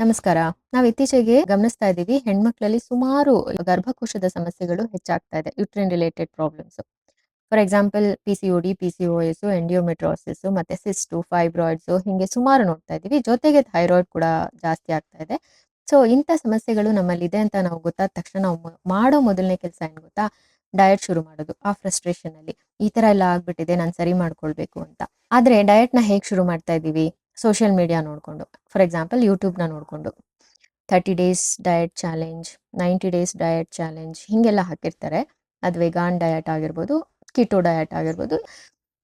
ನಮಸ್ಕಾರ. ನಾವು ಇತ್ತೀಚೆಗೆ ಗಮನಿಸ್ತಾ ಇದ್ದೀವಿ, ಹೆಣ್ಮಕ್ಳಲ್ಲಿ ಸುಮಾರು ಗರ್ಭಕೋಶದ ಸಮಸ್ಯೆಗಳು ಹೆಚ್ಚಾಗ್ತಾ ಇದೆ uterine related problems for example P C D P C S endometriosis ಮತ್ತೆ ಸಿಸ್ಟು ಫೈಬ್ರಾಯ್ಡ್ಸ್ ಹಿಂಗೆ ಸುಮಾರು ನೋಡ್ತಾ ಇದ್ದೀವಿ. ಜೊತೆಗೆ ಥೈರಾಯ್ಡ್ ಕೂಡ ಜಾಸ್ತಿ ಆಗ್ತಾ ಇದೆ. ಸೊ ಇಂಥ ಸಮಸ್ಯೆಗಳು ನಮ್ಮಲ್ಲಿ ಇದೆ ಅಂತ ನಾವು ಗೊತ್ತಾದ ತಕ್ಷಣ ನಾವು ಮಾಡೋ ಮೊದಲನೇ ಕೆಲಸ ಏನು ಗೊತ್ತಾ? ಡಯಟ್ ಶುರು ಮಾಡೋದು, ಆ ಫ್ರಸ್ಟ್ರೇಷನ್ ಅಲ್ಲಿ. ಈ ತರ ಎಲ್ಲ ಆಗ್ಬಿಟ್ಟಿದೆ, ನಾನು ಸರಿ ಮಾಡ್ಕೊಳ್ಬೇಕು ಅಂತ. ಆದ್ರೆ ಡಯಟ್ನ ಹೇಗೆ ಶುರು ಮಾಡ್ತಾ ಇದ್ದೀವಿ? ಸೋಷಿಯಲ್ ಮೀಡಿಯಾ ನೋಡಿಕೊಂಡು ಫಾರ್ ಎಕ್ಸಾಂಪಲ್ ಯೂಟ್ಯೂಬ್ನ ನೋಡಿಕೊಂಡು. Thirty days diet challenge ninety days diet challenge ಹೀಗೆಲ್ಲ ಹಾಕಿರ್ತಾರೆ. ಅದು ವೆಗಾನ್ ಡಯಟ್ ಆಗಿರ್ಬೋದು ಕಿಟೋ ಡಯಟ್ ಆಗಿರ್ಬೋದು.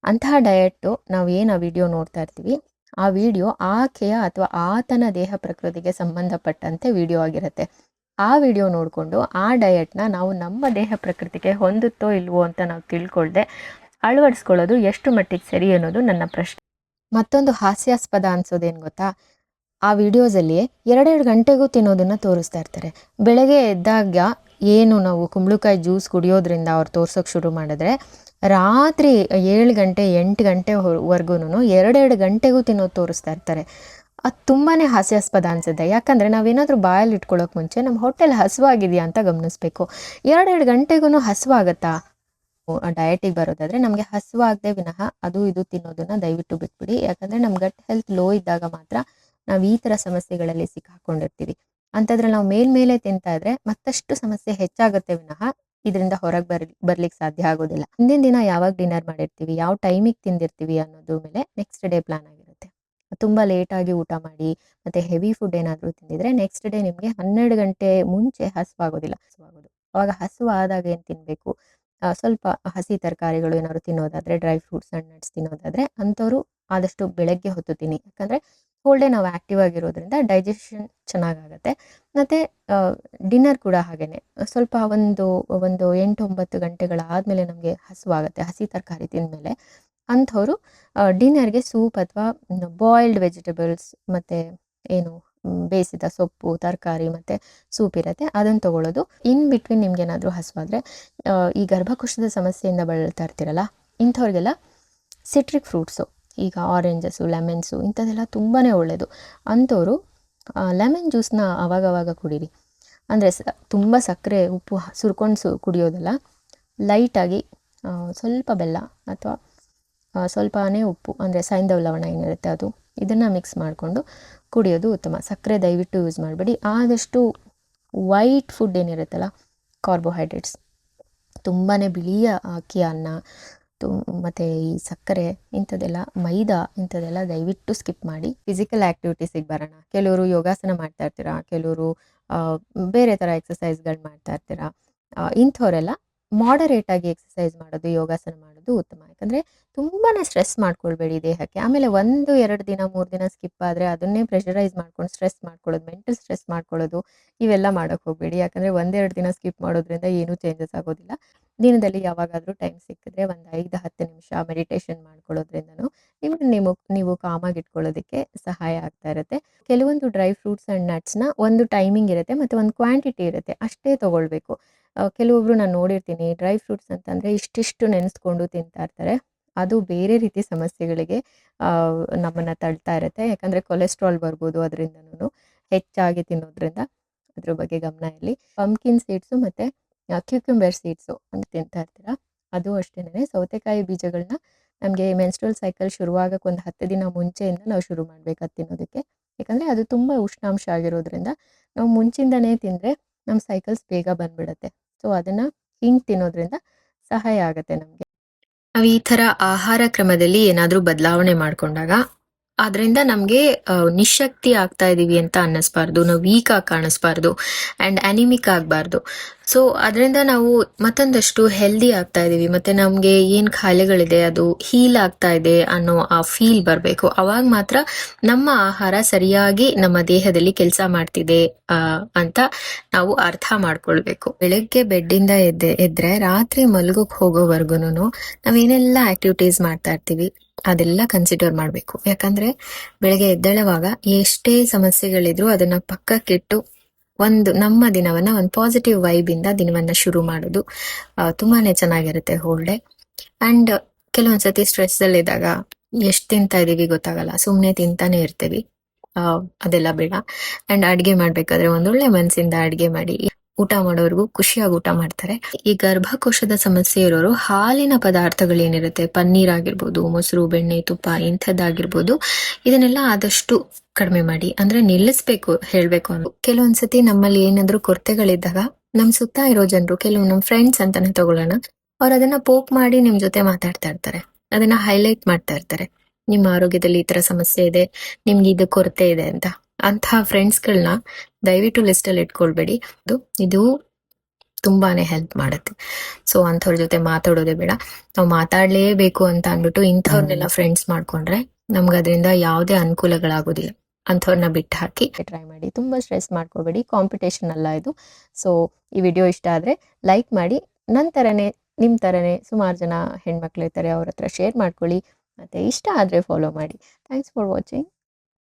ಅಂತಹ ಡಯಟ್ಟು ನಾವು ಏನು ಆ ವಿಡಿಯೋ ನೋಡ್ತಾ ಇರ್ತೀವಿ? ಆ ವಿಡಿಯೋ ಆಕೆಯ ಅಥವಾ ಆತನ ದೇಹ ಪ್ರಕೃತಿಗೆ ಸಂಬಂಧಪಟ್ಟಂತೆ ವಿಡಿಯೋ ಆಗಿರುತ್ತೆ. ಆ ವಿಡಿಯೋ ನೋಡಿಕೊಂಡು ಆ ಡಯಟ್ನ ನಾವು ನಮ್ಮ ದೇಹ ಪ್ರಕೃತಿಗೆ ಹೊಂದುತ್ತೋ ಇಲ್ವೋ ಅಂತ ನಾವು ತಿಳ್ಕೊಳ್ದೆ ಅಳವಡಿಸ್ಕೊಳ್ಳೋದು ಎಷ್ಟು ಮಟ್ಟಿಗೆ ಸರಿ ಅನ್ನೋದು ನನ್ನ ಪ್ರಶ್ನೆ. ಮತ್ತೊಂದು ಹಾಸ್ಯಾಸ್ಪದ ಅನ್ಸೋದೇನು ಗೊತ್ತಾ? ಆ ವಿಡಿಯೋಸಲ್ಲಿ ಎರಡೆರಡು ಗಂಟೆಗೂ ತಿನ್ನೋದನ್ನ ತೋರಿಸ್ತಾ ಇರ್ತಾರೆ. ಬೆಳಗ್ಗೆ ಎದ್ದಾಗ ಏನು ನಾವು ಕುಂಬಳಕಾಯಿ ಜ್ಯೂಸ್ ಕುಡಿಯೋದ್ರಿಂದ ಅವ್ರು ತೋರ್ಸೋಕೆ ಶುರು ಮಾಡಿದ್ರೆ, ರಾತ್ರಿ ಏಳು ಗಂಟೆ, ಎಂಟು ಗಂಟೆವರೆಗೂ ಎರಡೆರಡು ಗಂಟೆಗೂ ತಿನ್ನೋದು ತೋರಿಸ್ತಾ ಇರ್ತಾರೆ. ಅದು ತುಂಬಾ ಹಾಸ್ಯಾಸ್ಪದ ಅನಿಸುತ್ತೆ. ಯಾಕಂದರೆ ನಾವೇನಾದರೂ ಬಾಯಲ್ಲಿ ಇಟ್ಕೊಳ್ಳೋಕೆ ಮುಂಚೆ ನಮ್ಮ ಹೋಟೆಲ್ ಹಸುವಾಗಿದೆಯಾ ಅಂತ ಗಮನಿಸ್ಬೇಕು. ಎರಡೆರಡು ಗಂಟೆಗೂ ಹಸುವಾಗತ್ತಾ? ಡಯಟಿಗೆ ಬರೋದಾದ್ರೆ ನಮಗೆ ಹಸುವಾಗದೆ ವಿನಃ ಅದು ಇದು ತಿನ್ನೋದನ್ನ ದಯವಿಟ್ಟು ಬಿಟ್ಬಿಡಿ. ಯಾಕಂದ್ರೆ ನಮ್ಮ ಗಟ್ ಹೆಲ್ತ್ ಲೋ ಇದ್ದಾಗ ಮಾತ್ರ ನಾವು ಈ ತರ ಸಮಸ್ಯೆಗಳಲ್ಲಿ ಸಿಕ್ಕಾಕೊಂಡಿರ್ತೀವಿ. ಅಂಥದ್ರಲ್ಲಿ ನಾವು ಮೇಲ್ಮೇಲೆ ತಿಂತಾ ಇದ್ರೆ ಮತ್ತಷ್ಟು ಸಮಸ್ಯೆ ಹೆಚ್ಚಾಗುತ್ತೆ ವಿನಃ ಇದರಿಂದ ಹೊರಗೆ ಬರ್ ಬರ್ಲಿಕ್ಕೆ ಸಾಧ್ಯ ಆಗೋದಿಲ್ಲ. ಹಿಂದಿನ ದಿನ ಯಾವಾಗ ಡಿನ್ನರ್ ಮಾಡಿರ್ತೀವಿ, ಯಾವ ಟೈಮಿಗೆ ತಿಂದಿರ್ತೀವಿ ಅನ್ನೋದ್ರ ಮೇಲೆ ನೆಕ್ಸ್ಟ್ ಡೇ ಪ್ಲಾನ್ ಆಗಿರುತ್ತೆ. ತುಂಬಾ ಲೇಟ್ ಆಗಿ ಊಟ ಮಾಡಿ ಮತ್ತೆ ಹೆವಿ ಫುಡ್ ಏನಾದರೂ ತಿಂದಿದ್ರೆ ನೆಕ್ಸ್ಟ್ ಡೇ ನಿಮಗೆ ಹನ್ನೆರಡು ಗಂಟೆ ಮುಂಚೆ ಹಸುವಾಗೋದಿಲ್ಲ. ಹಸುವಾಗೋದು. ಅವಾಗ ಹಸುವಾದಾಗ ಏನು ತಿನ್ನಬೇಕು ಸ್ವಲ್ಪ ಹಸಿ ತರಕಾರಿಗಳು ಏನಾದ್ರು ತಿನ್ನೋದಾದ್ರೆ, ಡ್ರೈ ಫ್ರೂಟ್ಸ್ ಅಂಡ್ ನಟ್ಸ್ ತಿನ್ನೋದಾದ್ರೆ ಅಂಥವ್ರು ಆದಷ್ಟು ಬೆಳಗ್ಗೆ ಹೊತ್ತು ತಿನ್ನಿ ಯಾಕಂದ್ರೆ ಹೋಲ್ ಡೇ ನಾವು ಆಕ್ಟಿವ್ ಆಗಿರೋದ್ರಿಂದ ಡೈಜೆಷನ್ ಚೆನ್ನಾಗಾಗತ್ತೆ. ಮತ್ತೆ ಡಿನ್ನರ್ ಕೂಡ ಹಾಗೇನೆ. ಸ್ವಲ್ಪ ಒಂದು ಒಂದು ಎಂಟು ಒಂಬತ್ತು ಗಂಟೆಗಳಾದ್ಮೇಲೆ ನಮಗೆ ಹಸುವಾಗುತ್ತೆ, ಹಸಿ ತರಕಾರಿ ತಿಂದಮೇಲೆ. ಅಂಥವ್ರು ಡಿನ್ನರ್ಗೆ ಸೂಪ್ ಅಥವಾ ಬಾಯ್ಲ್ಡ್ ವೆಜಿಟೇಬಲ್ಸ್ ಮತ್ತೆ ಏನು ಬೇಯಿಸಿದ ಸೊಪ್ಪು, ತರಕಾರಿ ಮತ್ತು ಸೂಪ್ ಇರುತ್ತೆ ಅದನ್ನು ತಗೊಳ್ಳೋದು ಇನ್ ಬಿಟ್ವೀನ್ ನಿಮ್ಗೆ ಏನಾದರೂ ಹಸುವಾದ್ರೆ ಈ ಗರ್ಭಕೋಶದ ಸಮಸ್ಯೆಯಿಂದ ಬಳಲ್ತಾ ಇರ್ತೀರಲ್ಲ, ಇಂಥವ್ರಿಗೆಲ್ಲ ಸಿಟ್ರಿಕ್ ಫ್ರೂಟ್ಸು ಈಗ ಆರೆಂಜಸ್ಸು ಲೆಮನ್ಸು ಇಂಥದ್ದೆಲ್ಲ ತುಂಬಾ ಒಳ್ಳೆಯದು ಅಂಥವ್ರು ಲೆಮನ್ ಜ್ಯೂಸ್ನ ಅವಾಗವಾಗ ಕುಡೀರಿ. ಅಂದರೆ ಸ, ತುಂಬ ಸಕ್ಕರೆ, ಉಪ್ಪು ಸುರ್ಕೊಂಡು ಸು, ಕುಡಿಯೋದಲ್ಲ, ಲೈಟಾಗಿ ಸ್ವಲ್ಪ ಬೆಲ್ಲ ಅಥವಾ ಸ್ವಲ್ಪನೇ ಉಪ್ಪು, ಅಂದರೆ ಸೈಂಧವ ಲವಣ ಏನಿರುತ್ತೆ ಅದು, ಇದನ್ನು ಮಿಕ್ಸ್ ಮಾಡಿಕೊಂಡು ಕುಡಿಯೋದು ಉತ್ತಮ. ಸಕ್ಕರೆ ದಯವಿಟ್ಟು ಯೂಸ್ ಮಾಡಬೇಡಿ. ಆದಷ್ಟು ವೈಟ್ ಫುಡ್ ಏನಿರುತ್ತಲ್ಲ ಕಾರ್ಬೋಹೈಡ್ರೇಟ್ಸ್ ತುಂಬಾ ಬಿಳಿಯ ಅಕ್ಕಿ, ಅನ್ನ, ತು, ಮತ್ತು ಈ ಸಕ್ಕರೆ ಇಂಥದ್ದೆಲ್ಲ, ಮೈದಾ ಇಂಥದ್ದೆಲ್ಲ ದಯವಿಟ್ಟು ಸ್ಕಿಪ್ ಮಾಡಿ. ಫಿಸಿಕಲ್ ಆ್ಯಕ್ಟಿವಿಟೀಸಿಗೆ ಬರೋಣ. ಕೆಲವರು ಯೋಗಾಸನ ಮಾಡ್ತಾ ಇರ್ತೀರಾ? ಕೆಲವರು ಬೇರೆ ಥರ ಎಕ್ಸಸೈಸ್ಗಳು ಮಾಡ್ತಾ ಇರ್ತೀರಾ? ಇಂಥವರೆಲ್ಲ ಮಾಡರೇಟ್ ಆಗಿ ಎಕ್ಸಸೈಸ್ ಮಾಡೋದು, ಯೋಗಾಸನ ಮಾಡೋದು ಉತ್ತಮ. ಯಾಕಂದ್ರೆ ತುಂಬಾ ಸ್ಟ್ರೆಸ್ ಮಾಡ್ಕೊಳ್ಬೇಡಿ ದೇಹಕ್ಕೆ. ಆಮೇಲೆ ಒಂದು, ಎರಡು ದಿನ, ಮೂರು ದಿನ ಸ್ಕಿಪ್ ಆದ್ರೆ ಅದನ್ನೇ ಪ್ರೆಷರೈಸ್ ಮಾಡ್ಕೊಂಡು ಸ್ಟ್ರೆಸ್ ಮಾಡ್ಕೊಳ್ಳೋದು ಮೆಂಟಲ್ ಸ್ಟ್ರೆಸ್ ಮಾಡ್ಕೊಳ್ಳೋದು, ಇವೆಲ್ಲ ಮಾಡೋಕ್ಕೆ ಹೋಗಬೇಡಿ. ಯಾಕಂದ್ರೆ ಒಂದೆರಡು ದಿನ ಸ್ಕಿಪ್ ಮಾಡೋದ್ರಿಂದ ಏನೂ ಚೇಂಜಸ್ ಆಗೋದಿಲ್ಲ. ದಿನದಲ್ಲಿ ಯಾವಾಗಾದರೂ ಟೈಮ್ ಸಿಕ್ಕಿದ್ರೆ ಒಂದು ಐದು, ಹತ್ತು ನಿಮಿಷ ಮೆಡಿಟೇಷನ್ ಮಾಡ್ಕೊಳ್ಳೋದ್ರಿಂದ ನೀವು ನೀವು ನೀವು ಕಾಮಾಗಿ ಇಟ್ಕೊಳ್ಳೋದಕ್ಕೆ ಸಹಾಯ ಆಗ್ತಾ ಇರುತ್ತೆ. ಕೆಲವೊಂದು ಡ್ರೈ ಫ್ರೂಟ್ಸ್ ಆ್ಯಂಡ್ ನಟ್ಸ್ನ ಒಂದು ಟೈಮಿಂಗ್ ಇರುತ್ತೆ, ಮತ್ತು ಒಂದು ಕ್ವಾಂಟಿಟಿ ಇರುತ್ತೆ. ಅಷ್ಟೇ ತೊಗೊಳ್ಬೇಕು. ಕೆಲವೊಬ್ರು ನಾನು ನೋಡಿರ್ತೀನಿ, ಡ್ರೈ ಫ್ರೂಟ್ಸ್ ಅಂತಂದರೆ ಇಷ್ಟಿಷ್ಟು ನೆನೆಸ್ಕೊಂಡು ತಿಂತಾ ಇರ್ತಾರೆ. ಅದು ಬೇರೆ ರೀತಿ ಸಮಸ್ಯೆಗಳಿಗೆ ನಮ್ಮನ್ನು ತಳ್ತಾ ಇರುತ್ತೆ. ಯಾಕಂದರೆ ಕೊಲೆಸ್ಟ್ರಾಲ್ ಬರ್ಬೋದು ಅದರಿಂದನೂ ಹೆಚ್ಚಾಗಿ ತಿನ್ನೋದ್ರಿಂದ ಅದ್ರ ಬಗ್ಗೆ ಗಮನ ಇರಲಿ. ಪಂಪ್ಕಿನ್ ಸೀಡ್ಸು ಮತ್ತು ಕ್ಯೂಕ್ಯುಂಬರ್ ಸೀಡ್ಸು ಅಂತ ತಿಂತಾ ಇರ್ತೀರ? ಅದು ಅಷ್ಟೇನೆ ಸೌತೆಕಾಯಿ ಬೀಜಗಳನ್ನ ನಮಗೆ ಮೆನ್ಸ್ಟ್ರಲ್ ಸೈಕಲ್ ಶುರುವಾಗಕ್ಕೆ ಒಂದು ಹತ್ತು ದಿನ ಮುಂಚೆಯಿಂದ ನಾವು ಶುರು ಮಾಡಬೇಕು ತಿನ್ನೋದಕ್ಕೆ. ಯಾಕಂದರೆ ಅದು ತುಂಬ ಉಷ್ಣಾಂಶ ಆಗಿರೋದ್ರಿಂದ ನಾವು ಮುಂಚಿಂದನೇ ತಿಂದರೆ ನಮ್ಮ ಸೈಕಲ್ಸ್ ಬೇಗ ಬಂದ್ಬಿಡುತ್ತೆ. ಸೊ ಅದನ್ನ ಹಿಂಗ್ ತಿನ್ನೋದ್ರಿಂದ ಸಹಾಯ ಆಗುತ್ತೆ ನಮಗೆ. ನಾವು ಈ ತರ ಆಹಾರ ಕ್ರಮದಲ್ಲಿ ಏನಾದ್ರೂ ಬದಲಾವಣೆ ಮಾಡಿಕೊಂಡಾಗ ಅದರಿಂದ ನಮಗೆ ನಿಶಕ್ತಿ ಆಗ್ತಾ ಇದೀವಿ ಅಂತ ಅನ್ನಿಸ್ಬಾರ್ದು, ನಾವು ವೀಕ್ ಆಗಿ ಕಾಣಿಸ್ಬಾರ್ದು ಅಂಡ್ ಅನಿಮಿಕ್ ಆಗಬಾರ್ದು. ಸೊ ಅದರಿಂದ ನಾವು ಮತ್ತೊಂದಷ್ಟು ಹೆಲ್ದಿ ಆಗ್ತಾ ಇದೀವಿ. ಮತ್ತೆ ನಮಗೆ ಏನು ಖಾಯಿಲೆಗಳಿದೆ, ಅದು ಹೀಲ್ ಆಗ್ತಾ ಇದೆ ಅನ್ನೋ ಆ ಫೀಲ್ ಬರಬೇಕು. ಅವಾಗ ಮಾತ್ರ ನಮ್ಮ ಆಹಾರ ಸರಿಯಾಗಿ ನಮ್ಮ ದೇಹದಲ್ಲಿ ಕೆಲಸ ಮಾಡ್ತಿದೆ ಅಂತ ನಾವು ಅರ್ಥ ಮಾಡ್ಕೊಳ್ಬೇಕು. ಬೆಳಗ್ಗೆ ಬೆಡ್ಡಿಂದ ಎದ್ದೆ, ಎದ್ರೆ ರಾತ್ರಿ ಮಲಗೋಕ್ ಹೋಗೋವರೆಗೂ ನಾವೇನೆಲ್ಲ ಆಕ್ಟಿವಿಟೀಸ್ ಮಾಡ್ತಾ ಇರ್ತೀವಿ. ಅದೆಲ್ಲ ಕನ್ಸಿಡರ್ ಮಾಡಬೇಕು. ಯಾಕಂದ್ರೆ ಬೆಳಗ್ಗೆ ಎದ್ದೇಳುವಾಗ ಎಷ್ಟೇ ಸಮಸ್ಯೆಗಳಿದ್ರು ಅದನ್ನ ಪಕ್ಕಕ್ಕಿಟ್ಟು ಒಂದು ನಮ್ಮ ದಿನವನ್ನ ಒಂದು ಪಾಸಿಟಿವ್ ವೈಬ್ ಇಂದ ದಿನವನ್ನ ಶುರು ಮಾಡೋದು ತುಂಬಾನೇ ಚೆನ್ನಾಗಿರುತ್ತೆ ಹೋಲ್ ಡೇ ಅಂಡ್ ಕೆಲವೊಂದ್ಸತಿ ಸ್ಟ್ರೆಸ್ ಅಲ್ಲಿ ಇದ್ದಾಗ ಎಷ್ಟು ತಿಂತಾ ಇದೀವಿ ಗೊತ್ತಾಗಲ್ಲ ಸುಮ್ಮನೆ ತಿಂತಾನೆ ಇರ್ತೀವಿ. ಅದೆಲ್ಲ ಬೇಡ. ಅಂಡ್ ಅಡ್ಗೆ ಮಾಡ್ಬೇಕಾದ್ರೆ ಒಂದೊಳ್ಳೆ ಮನ್ಸಿಂದ ಅಡ್ಗೆ ಮಾಡಿ. ಊಟ ಮಾಡೋರ್ಗು ಖುಷಿಯಾಗಿ ಊಟ ಮಾಡ್ತಾರೆ. ಈ ಗರ್ಭಕೋಶದ ಸಮಸ್ಯೆ ಇರೋರು ಹಾಲಿನ ಪದಾರ್ಥಗಳೇನಿರುತ್ತೆ? ಪನ್ನೀರ್ ಆಗಿರ್ಬೋದು ಮೊಸರು, ಬೆಣ್ಣೆ, ತುಪ್ಪ ಇಂಥದ್ದಾಗಿರ್ಬೋದು, ಇದನ್ನೆಲ್ಲ ಆದಷ್ಟು ಕಡಿಮೆ ಮಾಡಿ, ಅಂದ್ರೆ ನಿಲ್ಲಿಸ್ಬೇಕು, ಹೇಳ್ಬೇಕು ಅಂದ್ರೆ. ಕೆಲವೊಂದ್ಸತಿ ನಮ್ಮಲ್ಲಿ ಏನಾದ್ರೂ ಕೊರತೆಗಳಿದ್ದಾಗ ನಮ್ ಸುತ್ತ ಇರೋ ಜನರು, ಕೆಲವು ನಮ್ ಫ್ರೆಂಡ್ಸ್ ಅಂತಾನೆ ತಗೊಳ್ಳೋಣ, ಅವ್ರು ಅದನ್ನ ಪೋಕ್ ಮಾಡಿ ನಿಮ್ ಜೊತೆ ಮಾತಾಡ್ತಾ ಇರ್ತಾರೆ. ಅದನ್ನ ಹೈಲೈಟ್ ಮಾಡ್ತಾ ಇರ್ತಾರೆ. ನಿಮ್ಮ ಆರೋಗ್ಯದಲ್ಲಿ ಈ ತರ ಸಮಸ್ಯೆ ಇದೆ ನಿಮ್ಗೆ ಇದು ಕೊರತೆ ಇದೆ ಅಂತ. ಅಂತಹ ಫ್ರೆಂಡ್ಸ್ಗಳನ್ನ ದಯವಿಟ್ಟು ಲಿಸ್ಟಲ್ಲಿ ಇಟ್ಕೊಳ್ಬೇಡಿ. ಅದು ಇದು ತುಂಬಾನೇ ಹೆಲ್ಪ್ ಮಾಡುತ್ತೆ. ಸೊ ಅಂಥವ್ರ ಜೊತೆ ಮಾತಾಡೋದೇ ಬೇಡ. ನಾವು ಮಾತಾಡ್ಲೇಬೇಕು ಅಂತ ಅಂದ್ಬಿಟ್ಟು ಇಂಥವ್ರನ್ನೆಲ್ಲ ಫ್ರೆಂಡ್ಸ್ ಮಾಡ್ಕೊಂಡ್ರೆ ನಮ್ಗೆ ಅದರಿಂದ ಯಾವುದೇ ಅನುಕೂಲಗಳಾಗೋದಿಲ್ಲ. ಅಂಥವ್ರನ್ನ ಬಿಟ್ಟು ಹಾಕಿ ಟ್ರೈ ಮಾಡಿ. ತುಂಬಾ ಸ್ಟ್ರೆಸ್ ಮಾಡ್ಕೋಬೇಡಿ. ಕಾಂಪಿಟೇಷನ್ ಅಲ್ಲ ಇದು. ಸೊ ಈ ವಿಡಿಯೋ ಇಷ್ಟ ಆದ್ರೆ ಲೈಕ್ ಮಾಡಿ. ನಂತರನೇ ನಿಮ್ಮ ಥರನೇ ಸುಮಾರು ಜನ ಹೆಣ್ಮಕ್ಳು ಇರ್ತಾರೆ ಅವ್ರ ಹತ್ರ ಶೇರ್ ಮಾಡ್ಕೊಳ್ಳಿ. ಮತ್ತೆ ಇಷ್ಟ ಆದರೆ ಫಾಲೋ ಮಾಡಿ. Thanks for watching